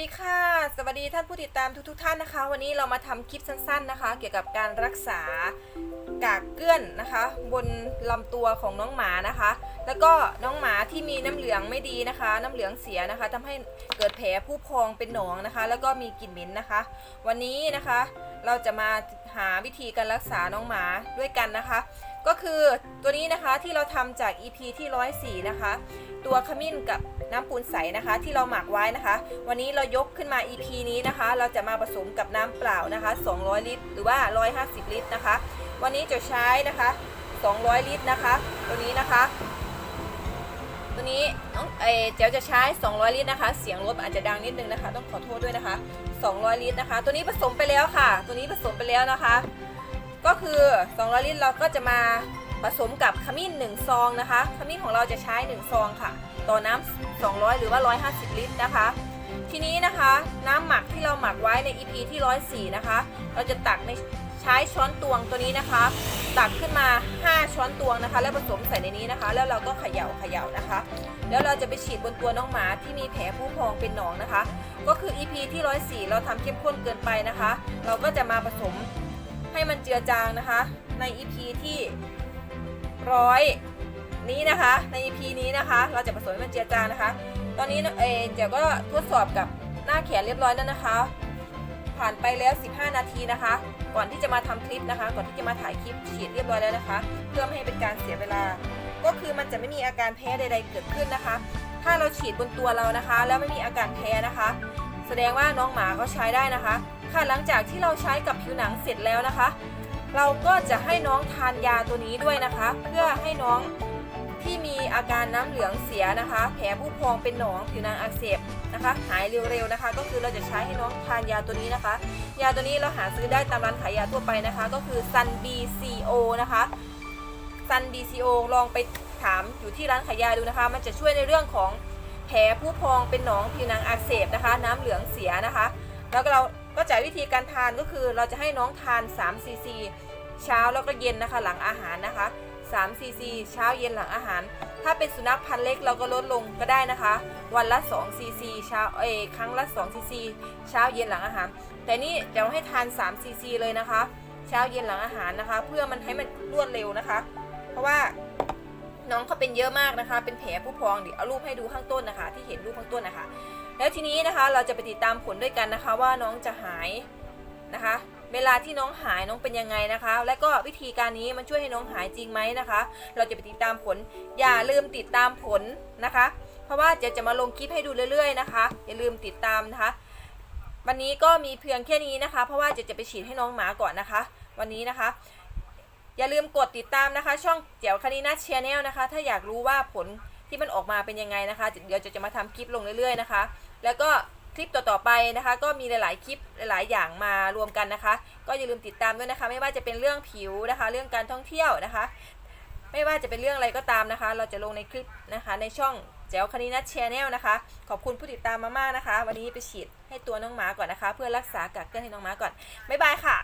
ดีค่ะ สวัสดีท่านผู้ติดตามทุกๆทท่านนะคะ วันนี้เรามาทำคลิปสั้น ๆนะคะ เกี่ยวกับการรักษากากเกลื่อนนะคะ บนลำตัวของน้องหมานะคะ แล้วก็น้องหมาที่มีน้ำเหลืองไม่ดีนะคะ น้ำเหลืองเสียนะคะทำให้เกิดแผลผู้พองเป็นหนองนะคะ แล้วก็มีกลิ่นเหม็นนะคะ วันนี้นะคะเราจะมา หาวิธีการรักษาน้องหมาด้วยกันนะคะ ก็คือตัวนี้นะคะที่เราทำจาก EP ที่ 104 นะคะ ตัวขมิ้นกับน้ำปูนใสนะคะ ที่เราหมักไว้นะคะ วันนี้เรายกขึ้นมา EP นี้นะคะ เราจะมาผสมกับน้ำเปล่านะคะ 200 ลิตร หรือว่า 150 ลิตรนะคะ วันนี้จะใช้นะคะ 200 ลิตรนะคะ ตัวนี้นะคะ นี้น้องเอเจ๋วจะใช้ 200 ลิตรนะคะ เสียงรถอาจจะดังนิดนึงนะคะ ต้องขอโทษด้วยนะคะ 200 ลิตรนะคะ ตัวนี้ผสมไปแล้วค่ะ ตัวนี้ผสมไปแล้วนะคะ ก็คือ 200 ลิตรเราก็จะมาผสมกับขมิ้น1ซองนะคะ ขมิ้นของเราจะใช้ 1 ซองค่ะ ต่อน้ำ200 หรือว่า 150 ลิตรนะคะ ทีนี้นะคะน้ำหมักที่เราหมักไว้ใน EP ที่104นะคะเราจะตักในใช้ช้อนตวงตัวนี้นะคะ ตักขึ้นมา 5 ช้อนตวงนะคะ แล้วผสมใส่ในนี้นะคะ แล้วเราก็เขย่าเขย่านะคะ แล้วเราจะไปฉีดบนตัวน้องหมาที่มีแผลผู้พองเป็นหนองนะคะ ก็คือ EP ที่104เราทำเข้มข้นเกินไปนะคะ เราก็จะมาผสมให้มันเจือจางนะคะ ใน EP ที่ร้อย นี้นะคะ ใน EP นี้นะคะ เราจะผสมให้มันเจือจางนะคะ ตอนนี้เอเดี๋ยวก็ทดสอบกับหน้าแขนเรียบร้อยแล้วนะคะ ผ่านไปแล้ว 15 นาทีนะคะ ก่อนที่จะมาทำคลิปนะคะ ก่อนที่จะมาถ่ายคลิปฉีดเรียบร้อยแล้วนะคะ เพื่อไม่ให้เป็นการเสียเวลา ก็คือมันจะไม่มีอาการแพ้ใด ๆ เกิดขึ้นนะคะ ถ้าเราฉีดบนตัวเรานะคะ แล้วไม่มีอาการแพ้นะคะ แสดงว่าน้องหมาก็ใช้ได้นะคะ ค่ะหลังจากที่เราใช้กับผิวหนังเสร็จแล้วนะคะเราก็จะให้น้องทานยาตัวนี้ด้วยนะคะ เพื่อให้น้อง ที่มีอาการน้ำเหลืองเสียนะคะ แผลผู้พองเป็นหนองผิวหนังอักเสบนะคะ หายเร็วๆนะคะ ก็คือเราจะใช้ให้น้องทานยาตัวนี้นะคะ ยาตัวนี้เราหาซื้อได้ตามร้านขายยาทั่วไปนะคะ ก็คือ Sun BCO นะคะ Sun BCO ลองไปถามอยู่ที่ร้านขายยาดูนะคะ มันจะช่วยในเรื่องของแผลผู้พองเป็นหนองผิวหนังอักเสบนะคะ น้ำเหลืองเสียนะคะ แล้วก็เราก็จะวิธีการทานก็คือเราจะให้น้องทาน3ซีซี เช้าแล้วก็เย็นนะคะ หลังอาหารนะคะ3ซีซีเช้าเย็นหลังอาหาร ถ้าเป็นสุนัขพันธุ์เล็กเราก็ลดลงก็ได้นะคะ วันละ2ซีซีเช้าเอครั้งละ2ซีซีเช้าเย็นหลังอาหาร แต่นี่จะให้ทาน3ซีซีเลยนะคะ เช้าเย็นหลังอาหารนะคะ เพื่อมันให้มันรวดเร็วนะคะ เพราะว่าน้องเขาเป็นเยอะมากนะคะ เป็นแผลผู้พองเดี๋ยวเอารูปให้ดูข้างต้นนะคะ ที่เห็นรูปข้างต้นนะคะ แล้วทีนี้นะคะเราจะไปติดตามผลด้วยกันนะคะ ว่าน้องจะหายนะคะ เวลาที่น้องหายน้องเป็นยังไงนะคะ และก็วิธีการนี้มันช่วยให้น้องหายจริงไหมนะคะ เราจะไปติดตามผล อย่าลืมติดตามผลนะคะ เพราะว่าจะจะมาลงคลิปให้ดูเรื่อย ๆ นะคะ อย่าลืมติดตามนะคะ วันนี้ก็มีเพียงแค่นี้นะคะ เพราะว่าจะจะไปฉีดให้น้องหมาก่อนนะคะ วันนี้นะคะอย่าลืมกดติดตามนะคะ ช่องเจ๋วคณีนาชแนลนะคะ ถ้าอยากรู้ว่าผลที่มันออกมาเป็นยังไงนะคะ เดี๋ยวจะจะมาทำคลิปลงเรื่อยๆนะคะ แล้วก็ ลิปต่อๆไปนะคะ ก็มีหลายๆคลิปหลายๆอย่างมารวมกันนะคะ ก็อย่าลืมติดตามด้วยนะคะ ไม่ว่าจะเป็นเรื่องผิวนะคะ เรื่องการท่องเที่ยวนะคะ ไม่ว่าจะเป็นเรื่องอะไรก็ตามนะคะ เราจะลงในคลิปนะคะ ในช่องแจ๋วคณินัทแชนแนลนะคะ ขอบคุณผู้ติดตามมามากๆนะคะ วันนี้ไปฉีดให้ตัวน้องหมาก่อนนะคะ เพื่อรักษากากเกลื่อนให้น้องหมาก่อนบ๊ายบายค่ะ